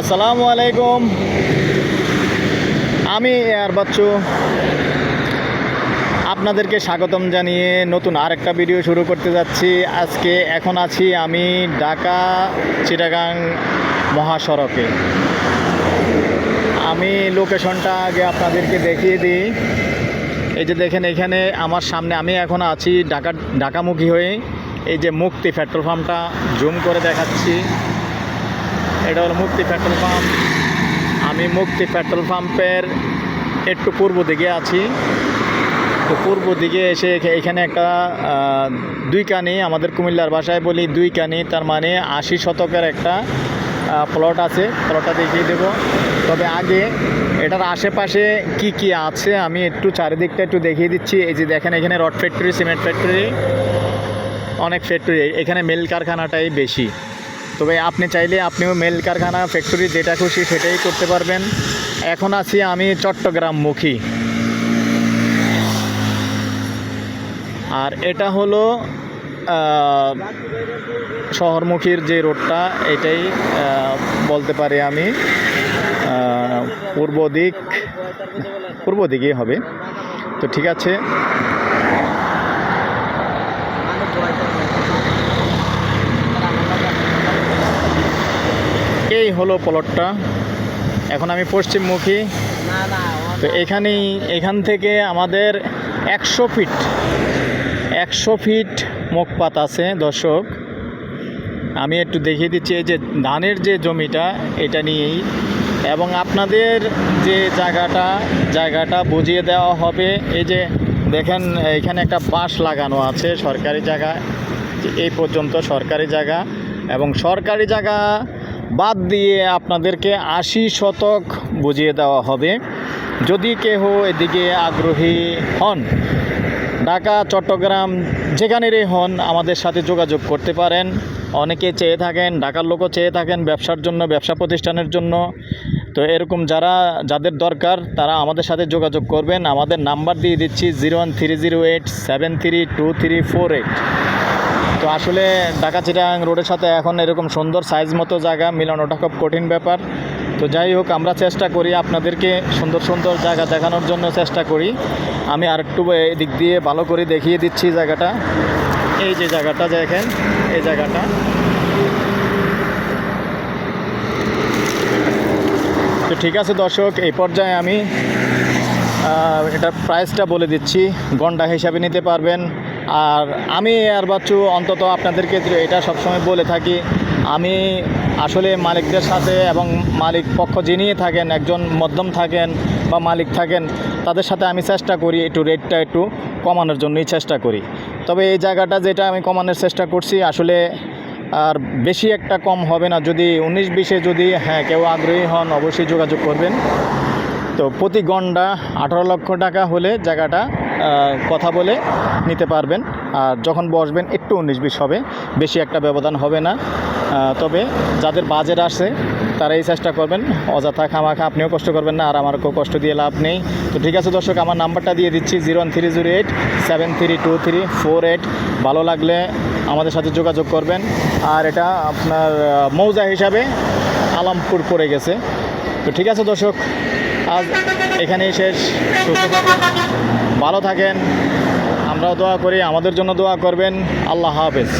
আসসালামু আলাইকুম। আমি এয়ার বাচ্চু। আপনাদেরকে স্বাগতম জানিয়ে নতুন আরেকটা ভিডিও শুরু করতে যাচ্ছি। আজকে এখন আছি আমি ঢাকা চিটাগাং মহাসড়কে। আমি লোকেশনটা আগে আপনাদেরকে দেখিয়ে দিই। এই যে দেখেন এখানে আমার সামনে আমি এখন আছি ঢাকা ঢাকামুখী হয়ে। এই যে মুক্তি পেট্রোল পাম্পটা জুম করে দেখাচ্ছি। এটা হলো মুক্তি পেট্রোল পাম্প। আমি মুক্তি পেট্রোল পাম্পের একটু পূর্ব দিকে আছি। তো পূর্ব দিকে এসে এখানে একটা দুই কানি আমাদের কুমিল্লার ভাষায় বলি দুই কানি তার মানে আশি শতকের একটা প্লট আছে। প্লটটা দেখিয়ে দেব। তবে আগে এটার আশেপাশে কি কি আছে আমি একটু চারিদিকটা একটু দেখিয়ে দিচ্ছি। এই যে দেখেন এখানে রড ফ্যাক্টরি, সিমেন্ট ফ্যাক্টরি, অনেক ফ্যাক্টরি। এখানে মিল কারখানাটাই বেশি। তবে আপনি চাইলে আপনিও মেল কারখানা ফ্যাক্টরি যেটা খুশি সেটাই করতে পারবেন। এখন আছি আমি চট্টগ্রামমুখী। আর এটা হলো শহরমুখীর যে রোডটা, এটাই বলতে পারি আমি পূর্ব দিক, পূর্ব দিকেই হবে। তো ঠিক আছে এই হলো প্লটটা এখন আমি পশ্চিমমুখী। তো এখানেই, এখান থেকে আমাদের একশো ফিট একশো ফিট মুখপাত আছে, দর্শক। আমি একটু দেখিয়ে দিচ্ছি এই যে ধানের যে জমিটা, এটা নিয়েই। এবং আপনাদের যে জায়গাটা জায়গাটা বুঝিয়ে দেওয়া হবে, এই যে দেখেন, এখানে একটা বাঁশ লাগানো আছে, সরকারি জায়গা। যে এই পর্যন্ত সরকারি জায়গা। এবং সরকারি জায়গা বাদ দিয়ে আপনাদেরকে আশি শতক বুঝিয়ে দেওয়া হবে। যদি কেহ এদিকে আগ্রহী হন, ঢাকা, চট্টগ্রাম যেখানেরই হন, আমাদের সাথে যোগাযোগ করতে পারেন। অনেকে চেয়ে থাকেন, ঢাকার লোকও চেয়ে থাকেন ব্যবসার জন্য, ব্যবসা প্রতিষ্ঠানের জন্য। তো এরকম যারা, যাদের দরকার, তারা আমাদের সাথে যোগাযোগ করবেন। আমাদের নাম্বার দিয়ে দিচ্ছি zero one three zero eight seven three two three four eight. তো আসলে ঢাকা চিটাং রোডের সাথে এখন এরকম সুন্দর সাইজ মতো জায়গা মিলানোটা খুব কঠিন ব্যাপার। তো যাই হোক, আমরা চেষ্টা করি আপনাদেরকে সুন্দর সুন্দর জায়গা দেখানোর জন্য চেষ্টা করি। আমি আর আরেকটু এদিক দিয়ে ভালো করে দেখিয়ে দিচ্ছি জায়গাটা। এই যে জায়গাটা দেখেন, এই জায়গাটা। তো ঠিক আছে দর্শক, এই পর্যায়ে আমি এটা প্রাইসটা বলে দিচ্ছি। গন্ডা হিসাবে নিতে পারবেন। আর আমি আর বাচ্চু অন্তত আপনাদেরকে এটা সবসময় বলে থাকি, আমি আসলে মালিকদের সাথে এবং মালিক পক্ষ যিনি থাকেন, একজন মধ্যম থাকেন বা মালিক থাকেন, তাদের সাথে আমি চেষ্টা করি একটু রেটটা একটু কমানোর জন্যই চেষ্টা করি। তবে এই জায়গাটা যেটা আমি কমানোর চেষ্টা করছি, আসলে আর বেশি একটা কম হবে না। যদি উনিশ বিশে যদি হ্যাঁ কেউ আগ্রহী হন, অবশ্যই যোগাযোগ করবেন। তো প্রতি গন্ডা আঠারো লক্ষ টাকা হলে জায়গাটা কথা বলে নিতে পারবেন। আর যখন বসবেন, একটু উনিশ বিশ হবে। বেশি একটা ব্যবধান হবে না। তবে যাদের বাজেট আসে তারা এই চেষ্টা করবেন। অযথা খামাখা আপনিও কষ্ট করবেন না, আর আমারকেও কষ্ট দিয়ে লাভ নেই। তো ঠিক আছে দর্শক, আমার নাম্বারটা দিয়ে দিচ্ছি zero one three zero eight, seven three two three four eight. ভালো লাগলে আমাদের সাথে যোগাযোগ করবেন। আর এটা আপনার মৌজা হিসাবে আলামপুর পড়ে গেছে। তো ঠিক আছে দর্শক আজ এখানেই শেষ। ভালো থাকেন। আমরাও দোয়া করি। আমাদের জন্য দোয়া করবেন। আল্লাহ হাফেজ।